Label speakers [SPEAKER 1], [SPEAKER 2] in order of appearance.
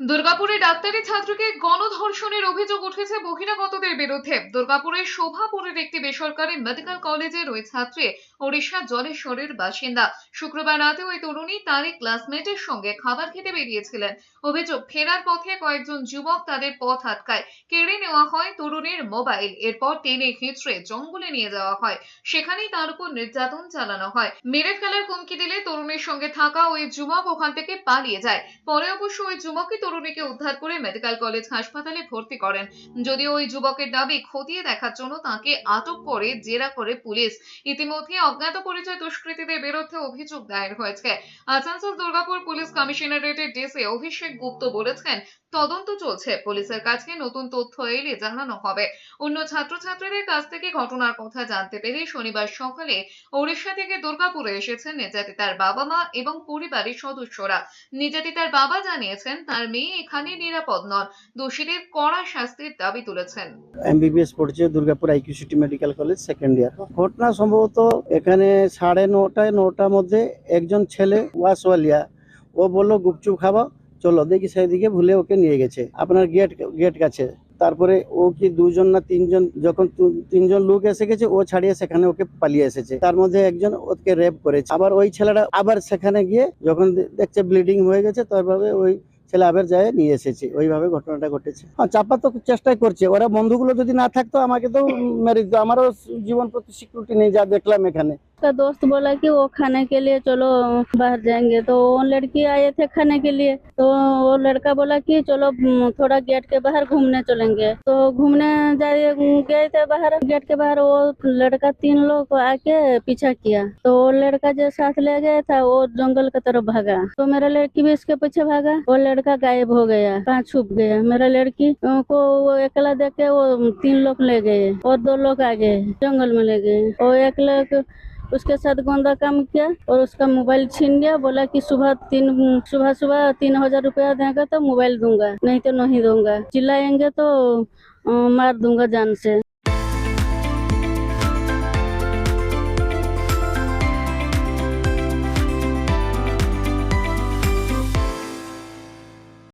[SPEAKER 1] দুর্গাপুরে ডাক্তারি ছাত্রকে গণধর্ষণের অভিযোগ উঠেছে বহিরাগতদের বিরুদ্ধে। দুর্গাপুরের শোভাপুরের একটি বেসরকারি মেডিকেল কলেজের ওই ছাত্রী ওড়িশা জলেশ্বরের বাসিন্দা। শুক্রবার রাতে ওই তরুণী তারই ক্লাসমেটের সঙ্গে খাবার খেতে বেরিয়েছিলেন। অভিযোগ, ফেরার পথে কয়েকজন যুবক তাদের পথ আটকায়। কেড়ে নেওয়া হয় তরুণীর মোবাইল, এরপর টেনে হিঁচড়ে জঙ্গলে নিয়ে যাওয়া হয়। সেখানেই তার উপর নির্যাতন চালানো হয়। মেরে ফেলার হুমকি দিলে তরুণীর সঙ্গে থাকা ওই যুবক ওখান থেকে পালিয়ে যায়। পরে অবশ্য ওই যুবকই তরুণীকে উদ্ধার করে মেডিকেল কলেজ হাসপাতালে ভর্তি করেন। যদিও ওই যুবকের দাবি খতিয়ে দেখার জন্য তাকে আটক করে জেরা করে পুলিশ। ইতিমধ্যে অজ্ঞাত পরিচয় দুষ্কৃতীদের বিরুদ্ধে অভিযোগ দায়ের হয়েছে। আসানসোল দুর্গাপুর পুলিশ কমিশনারেটের ডিসি অভিষেক গুপ্ত বলেছেন, তদন্ত চলছে। পুলিশের কাছে নতুন তথ্য এলে জানানো হবে। অন্য ছাত্রছাত্রীদের কাছ থেকে ঘটনার কথা জানতে পেরে শনিবার সকালে ওড়িশা থেকে দুর্গাপুরে এসেছেন নির্যাতিতার বাবা মা এবং পরিবারের সদস্যরা। নির্যাতিতার বাবা জানিয়েছেন, তার মেয়ে এখানে নিরাপদ নন। দোষীদের কড়া শাস্তির দাবি তুলেছেন।
[SPEAKER 2] এমবিবিএস পড়ছে Durgapur IQ city medical college second year ঘটনা সম্ভবত এখানে সাড়ে নটায়, নটার মধ্যে একজন ছেলে ওয়াসওয়ালিয়া, ও বলল, গুপচুপ খাব, চলো দেখি সেদিকে ভুলে ওকে নিয়ে গেছে। আপনার গেট গেট কাছে। তারপরে ও কি দুজন না তিনজন, যখন তিনজন লোক এসে গেছে, ও ছাড়িয়ে সেখানে ওকে পালিয়ে এসেছে। তার মধ্যে একজন ওকে রেপ করেছে। আবার ওই ছেলেটা আবার সেখানে গিয়ে যখন দেখছে ব্লিডিং হয়ে গেছে তারপরে ওই ছেলে আবার যায়, নিয়ে এসেছে। ওইভাবে ঘটনাটা ঘটেছে। হ্যাঁ চাপা তো চেষ্টাই করছে। ওরা বন্ধুগুলো যদি না থাকতো, আমাকে তো মেরে দিত আমারও জীবন প্রতি সিকিউরিটি নেই, যা দেখলাম এখানে।
[SPEAKER 3] का दोस्त बोला कि वो खाने के लिए चलो बाहर जाएँगे। तो वो लड़की आए थे खाने के लिए। तो वो लड़का बोला कि चलो थोड़ा गेट के बाहर घूमने चलेंगे। तो घूमने जाए गए थे बाहर। गेट के बाहर वो लड़का तीन लोग को आके पीछा किया। तो वो लड़का जो साथ ले गया था, वो जंगल की तरफ़ भागा। तो मेरा लड़की भी इसके पीछे भागा। वो लड़का गायब हो गया कहाँ छुप गया। मेरा लड़की को वो अकेला देख के वो तीन लोग ले गए। और दो लोग आ गए जंगल में ले गए। और एक लोग उसके साथ गोंदा काम किया और उसका मोबाइल छीन लिया। बोला कि सुबह तीन, सुबह सुबह तीन हज़ार रुपया देगा तो मोबाइल दूँगा, नहीं तो नहीं दूँगा। चिल्लाएँगे तो मार दूँगा जान से।